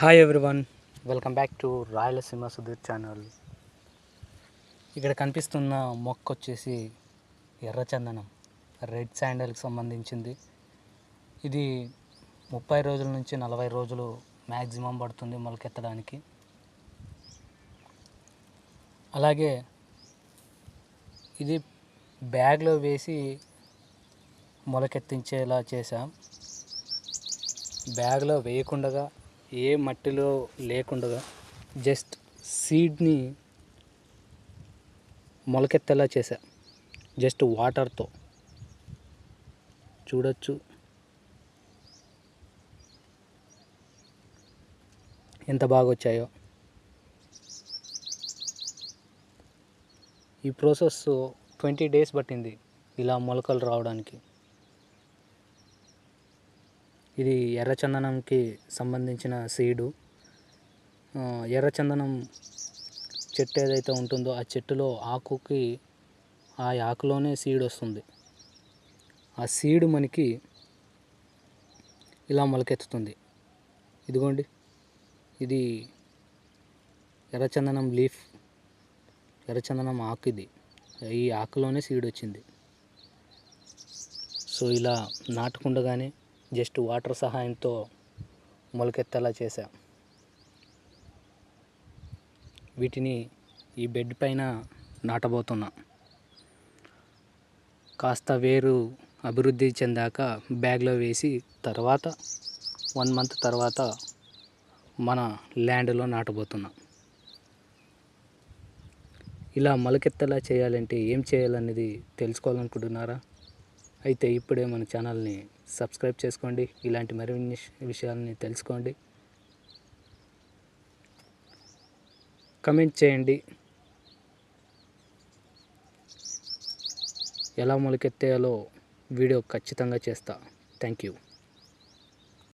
Hi everyone welcome back to Rayalaseema Sudheer channel ఇక్కడ కనిపిస్తున్న మొక్క వచ్చేసి ఎర్రచందనం రెడ్ శాండల్కి సంబంధించింది. ఇది ముప్పై రోజుల నుంచి నలభై రోజులు మ్యాక్సిమం పడుతుంది మొలకెత్తడానికి. అలాగే ఇది బ్యాగ్లో వేసి మొలకెత్తించేలా చేశాం. బ్యాగ్లో వేయకుండా ఏ మట్టిలో లేకుండా జస్ట్ సీడ్ని మొలకెత్తేలా చేశా. జస్ట్ వాటర్తో. చూడొచ్చు. ఎంత బాగా వచ్చాయో ఈ ప్రాసెస్ ట్వంటీ డేస్ పట్టింది ఇలా మొలకలు రావడానికి. ఇది ఎర్రచందనంకి సంబంధించిన సీడు. ఎర్రచందనం చెట్టు ఏదైతే ఉంటుందో ఆ చెట్టులో ఆకుకి ఆ ఆకులోనే సీడ్ వస్తుంది. ఆ సీడ్ మనకి ఇలా మొలకెత్తుతుంది. ఇదిగోండి. ఇది ఎర్రచందనం లీఫ్ ఎర్రచందనం ఆకు ఇది. ఈ ఆకులోనే సీడ్ వచ్చింది. సో ఇలా నాటుకుండగానే జస్ట్ వాటర్ సహాయంతో మొలకెత్తేలా చేశా. వీటిని ఈ బెడ్ పైన నాటబోతున్నా. కాస్త వేరు అభివృద్ధి చెందాక బ్యాగ్లో వేసి తర్వాత వన్ మంత్ తర్వాత మన ల్యాండ్లో నాటబోతున్నా. ఇలా మొలకెత్తేలా చేయాలంటే ఏం చేయాలనేది తెలుసుకోవాలనుకుంటున్నారా? అయితే ఇప్పుడే మన ఛానల్ని సబ్స్క్రైబ్ చేసుకోండి. ఇలాంటి మరిన్ని విషయాలని తెలుసుకోండి. కమెంట్ చేయండి. ఎలా మొలకెత్తేయాలో వీడియో ఖచ్చితంగా చేస్తా. Thank you.